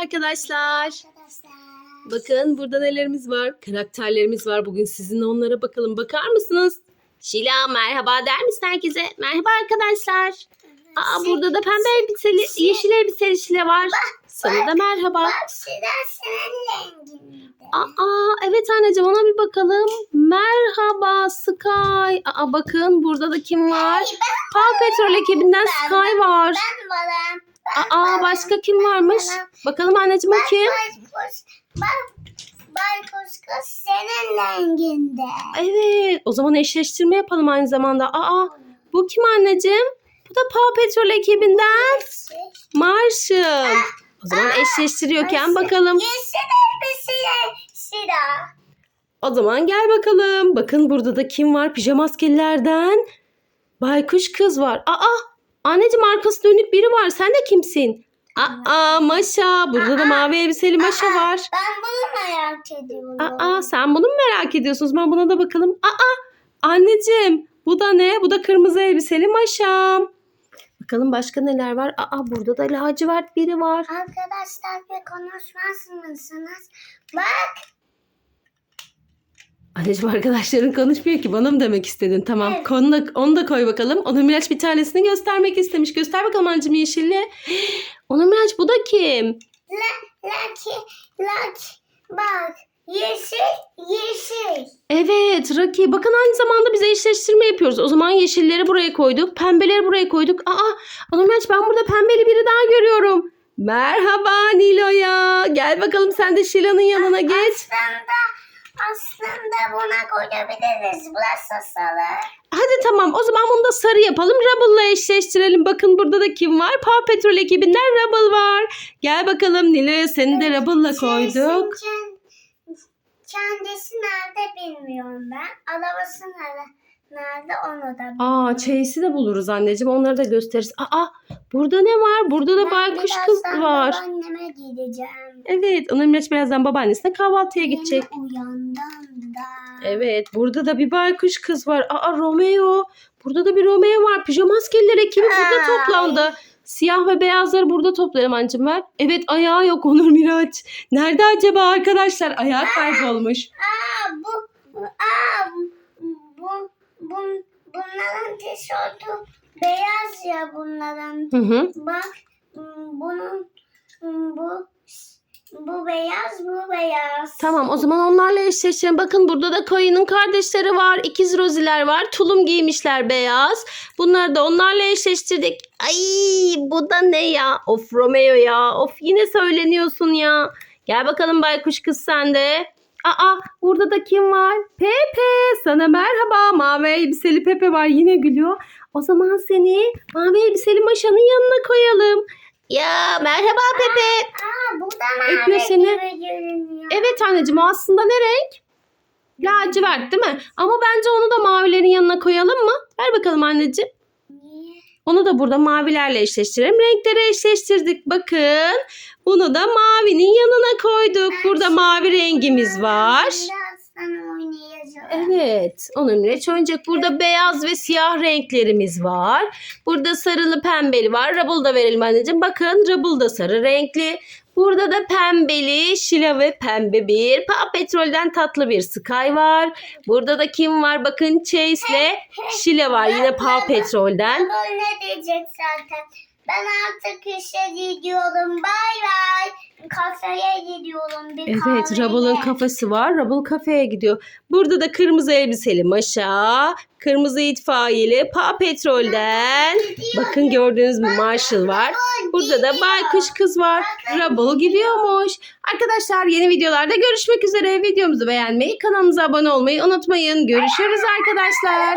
arkadaşlar. Arkadaşlar. Bakın burada nelerimiz var? Karakterlerimiz var. Bugün sizinle onlara bakalım. Bakar mısınız? Şila merhaba der misin herkese? Merhaba arkadaşlar. Aa burada da pembe elbiseli, yeşil elbiseli Şila var. Sana da merhaba. Bak sıra senin renginde. Aa evet anneciğim ona bir bakalım. Merhaba Sky. Aa bakın burada da kim var? Paw Patrol ekibinden Sky var. Ben varım. Aa başka kim varmış? Bakalım anneciğim o kim? Baykuş. Kız senin renginde. Evet. O zaman eşleştirme yapalım aynı zamanda. Aa bu kim anneciğim? Bu da Paw Patrol ekibinden Marshall. O zaman eşleştiriyorken bakalım. Yeşil elbiseli sıra. O zaman gel bakalım. Bakın burada da kim var? Pijama askerilerden baykuş kız var. Aa anneciğim arkası dönük biri var. Sen de kimsin? Aa Maşa. Burada da mavi elbiseli Maşa var. Ben bunu merak ediyorum. Aa sen bunu mu merak ediyorsunuz? Ben buna da bakalım. Aa anneciğim bu da ne? Bu da kırmızı elbiseli Maşam. Bakalım başka neler var? Aa burada da lacivert biri var. Arkadaşlar bir konuşmaz mısınız? Bak. Anneciğim arkadaşların konuşmuyor ki bana mı demek istedin? Tamam Evet. onu da, onu da koy bakalım. Onur Miraç bir tanesini göstermek istemiş. Göster bakalım anneciğim yeşilli. Onur Miraç bu da kim? La, laki, laki. Bak. Yeşil, yeşil. Evet Raki. Bakın aynı zamanda biz eşleştirme yapıyoruz. O zaman yeşilleri buraya koyduk. Pembeleri buraya koyduk. Aa Onur Miraç ben burada pembeli biri daha görüyorum. Merhaba Nilo'ya. Gel bakalım sen de Şila'nın yanına geç. Aslında, aslında buna koyabiliriz. Burası sarı. Hadi tamam o zaman bunu da sarı yapalım. Rubble'la eşleştirelim. Bakın burada da kim var? Paw Patrol ekibinden Rubble var. Gel bakalım Nilo'ya seni de Rubble'la koyduk. Kendisi nerede bilmiyorum ben. Arabası nerede, nerede onu da. Aa Chase'i de buluruz anneciğim. Onları da gösteririz. Aa burada ne var? Burada da Ben baykuş kız var. babaanneme gideceğim. Evet Onur Miraç birazdan babaannesine kahvaltıya gidecek. Yeni uyandım da. Evet burada da bir baykuş kız var. Aa Romeo. Burada da bir Romeo var. Pijama askerler ekibi burada Ay. toplandı. Siyah ve beyazları burada toplayalım anneciğim ver. Evet ayağı yok Onur Miraç. Nerede acaba arkadaşlar? Ayağı kaybolmuş. Aa bu, aa bu, tişörtü beyaz ya bunların. Hı hı. Bak bunun bu bu beyaz bu beyaz. Tamam o zaman onlarla eşleşelim. Bakın burada da Koyun'un kardeşleri var. İkiz Roziler var. Tulum giymişler beyaz. Bunları da onlarla eşleştirdik. Ay bu da ne ya? Of Romeo ya. Of yine söyleniyorsun ya. Gel bakalım baykuş kız sende. Aa burada da kim var? Pepe sana merhaba. Mavi elbiseli Pepe var yine gülüyor. O zaman seni mavi elbiseli Maşa'nın yanına koyalım. Ya merhaba Pepe. Aa bu da Öpüyor mavi seni. gibi görünüyor. Evet anneciğim o aslında ne renk? Lacivert değil mi? Ama bence onu da mavilerin yanına koyalım mı? Ver bakalım anneciğim. Onu da burada mavilerle eşleştirelim. Renkleri eşleştirdik. Bakın bunu da mavinin yanına koyduk. Burada mavi rengimiz var. Evet. Onun ile oyuncak. Burada beyaz ve siyah renklerimiz var. Burada sarılı pembeli var. Rubble da verelim anneciğim. Bakın Rubble da sarı renkli. Burada da pembeli, şila ve pembe bir. Paw Petrol'den tatlı bir Sky var. Burada da kim var? Bakın Chase ile Şile var. Yine Paw Petrol'den. Baba ne diyecek zaten. Ben artık işe gidiyorum. Bay. Kafeye gidiyorum. Bir Evet, kahveye. Rubble'ın kafesi var. Rubble kafeye gidiyor. Burada da kırmızı elbiseli Maşa, kırmızı itfaiyeli Paw Petrol'den. Bakın gördüğünüz mü Marshall var. Burada da baykuş kız var. Rubble gidiyormuş. Arkadaşlar yeni videolarda görüşmek üzere. Videomuzu beğenmeyi, kanalımıza abone olmayı unutmayın. Görüşürüz arkadaşlar.